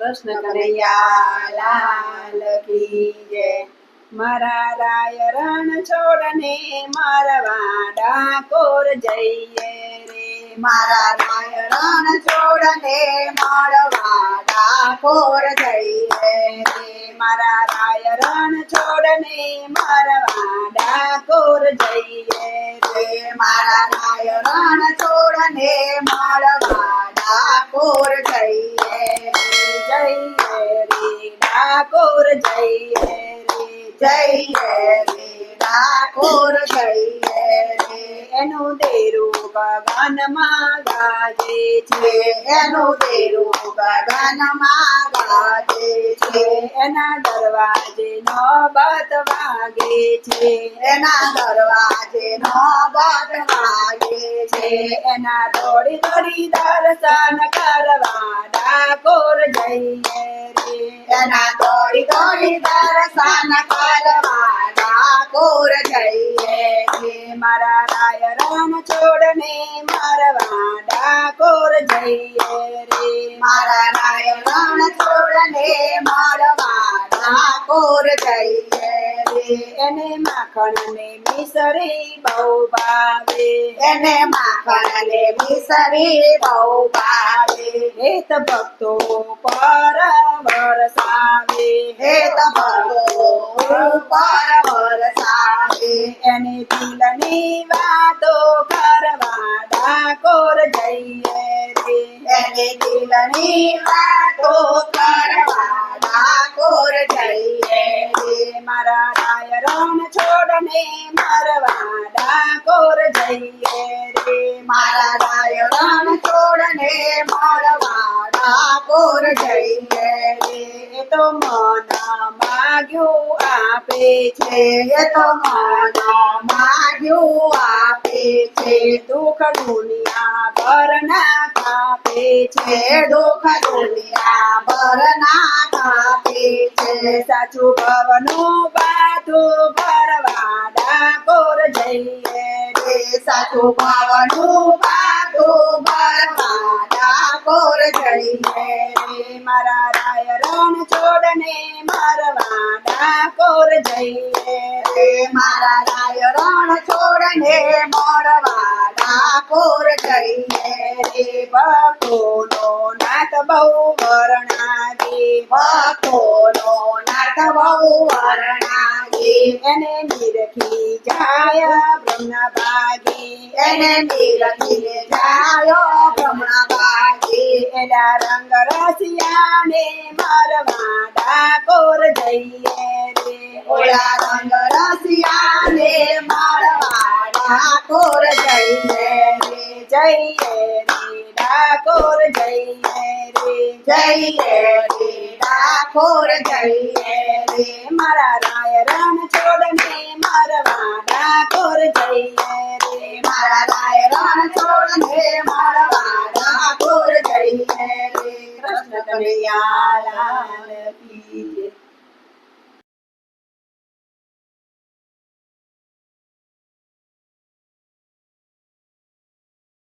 કૃષ્ણ કનૈયા મારા રાય રણ છોડને મારવા ડાકોર જઈએ રે. મારા નાયણ છોડને મારવા ડાકોર જઈએ રે. મારા રાય રણ છોડને મારવા ડાકોર જઈએ ડાકોર જય જય જઈએ રે ડાકોર જઈએ રે એનું દેરું ગગનમાં ગાજે છે એનું દેરું ગગનમાં ગાજે છે એના દરવાજે નોબત વાગે છે એના દરવાજે નોબત વાગે છે એના દોડી દોડી દર્શન કરવા ડાકોર જઈએ દર્શન કરવા ડાકોર જઈએ રે મારા રાય રણ છોડને મારવા ડાકોર જઈએ રે મારા નાયણ છોડને મળવા ડાકોર એને માખણ ને મિસરી બહુ ભાવે એને માખણ ને મિસરી બહુ ભાવે હેત ભક્તો પર વરસાવે હે તમરો ઉપર વરસાવે એને દિલની વાતો કરવા ડાકોર જઈએ રે. એને દિલની વાતો કરવા ડાકોર જઈએ રે. મારા રાય રણ છોડને મારવા ડાકોર જઈએ રે. મારા રાયણ છોડને મરવા ડાકોર જઈએ રે. તો મના માગ્યું આપે છે, એ તો મના માગ્યું આપે છે. દુઃખ દુનિયા ભરના કાપે છે, દુઃખ દુનિયા ભરના કાપે છે. સાચું ભવનું બાધું ભરવા ડાકોર જઈએ રે. સાચું ભાવનું બાધું રે મારા રાય રણ છોડને નાથ બહુ વર્ણાગે ભક્તોનો નાથ બહુ વર્ણાગે એને નિરખી જાય બ્રહ્મ એને નીરખીને જાયો બાગે એના રંગ રસિયાને મારવા ડાકોર જઈએ રે ઓલા રંગ રસિયાને મારવા ડાકોર જઈએ રે જઈએ રે ડાકોર જઈએ રે જઈએ રે ડાકોર જઈએ રે મારા રાય ડાકોર